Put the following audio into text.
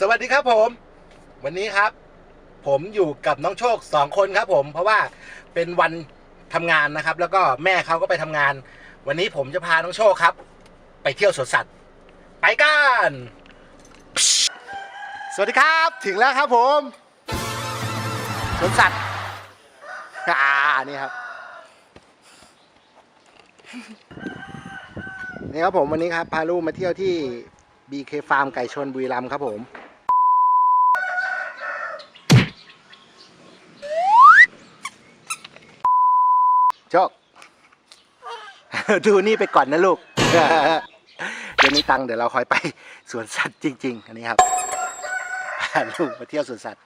สวัสดีครับผม วันนี้ครับ ผมอยู่กับน้องโชคสองคนครับ ผม เพราะว่าเป็นวันทำงานนะครับ แล้วก็แม่เขาก็ไปทำงาน วันนี้ผมจะพาน้องโชคครับ ไปเที่ยวสวนสัตว์ ไปกันสวัสดีครับ ถึงแล้วครับ ผมสวนสัตว์อ่านี่ครับนี่ครับผมวันนี้ครับพาลูกมาเที่ยวที่ BK Farm ไก่ชนบุรีรัมย์ครับผม โชค ดูนี่ไปก่อนนะลูก เดี๋ยวมีตังค์เดี๋ยวเราคอยไปสวนสัตว์จริง ๆ อันนี้ครับลูกมาเที่ยวสวนสัตว์